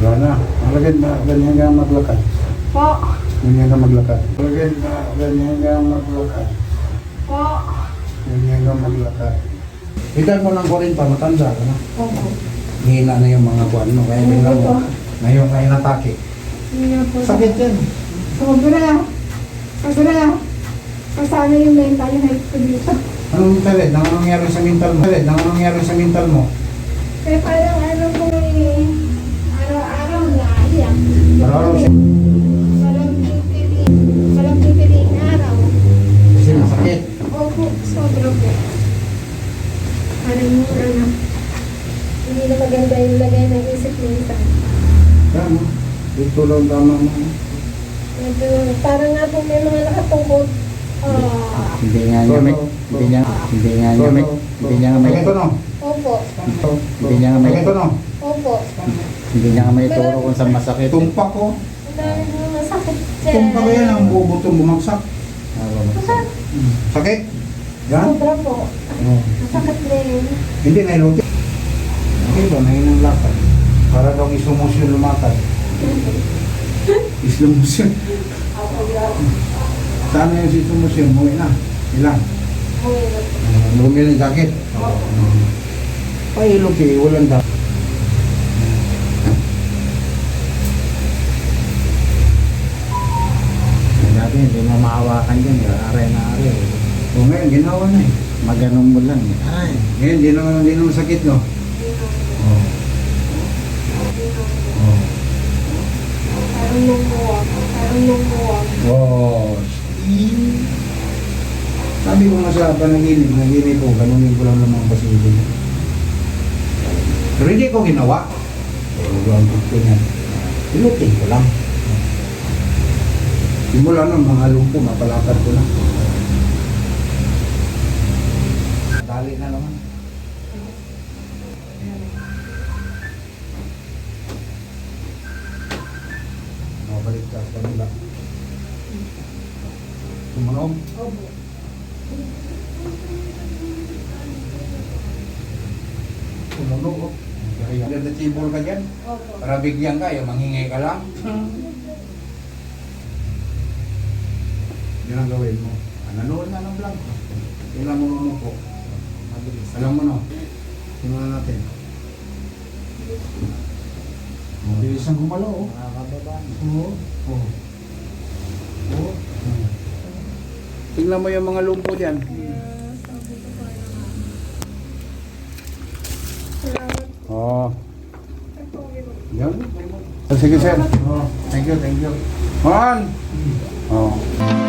Wala na. Malagay na ganyan ka maglakad. Po. Ganyan ka maglakad. Malagay na ganyan ka maglakad. Po. Ganyan ka maglakad. Edad mo ng 40, matanda ka na. Opo. Hina na yung mga buwan mo. Kaya tingnan mo. Ngayon kayo natake. Sakit yan. Sobra. Sobra. Kasama yung mental health ko dito. Anong talit? Nang anong nangyari sa mental mo? Anong nangyari sa mental mo? Kaya parang ano po sobra po. Parang yung ano, hindi na maganda yung lagay ng isip minsan. Tama. Dito lang tama mo. Medyo, parang nga po may mga nakatungkot. Ah, Hindi nga niya may, hindi niya, hindi nga niya may, hindi niya nga may, opo, Hindi niya nga may- opo. hindi niya nga may turo kung saan masakit. Tumpak ko. Ang dami masakit dyan. Tumpak yan ang bubutong bumagsak. Sakit? Yan? Sobra po. Oh. Masakit yun. Hindi na iluti. Okay ba? Nahinang lakad. Para daw isomusyon lumakad. Islomusyon. Sana yung isomusyon? Muwi na. Ilan? Uwi na. Uh, Bumili ng jacket. Pailog eh. Walang da. Dati hindi mo maawakan dyan, are na are. O ngayon, ginawa na eh. Maganon mo lang. eh. Ay, Ngayon, di naman, di naman sakit no? Oh. Oh. Parang lumuwag. Parang lumuwag. Oh. Sabi ko nga sa panaginip, panaginip ko, ganunin ko lang naman kasi hindi. Pero hindi ko ginawa. Pero gawin ko niya. Pinutin ko lang. Simula nun, mga lumpo, mapalakad ko na. Dali na naman. Mabalik ka sa kanila. Tumunog. Opo. Tumunog. oh. Kaya deductible ka dyan. Opo. Para bigyan ka, yung mangingay ka lang. Yan ang gawin mo. Nanood na ng vlog. Tingnan mo mo po. Mabilis. Alam mo no? Tingnan natin. Mabilis ang gumalaw. oh. mga kababayan. Oo. Oo. Oo. Tingnan mo yung mga lumpo dyan. Salamat. Oo. Ito. Yan. Sige sir. Oh, thank you, thank you. Man! Oh.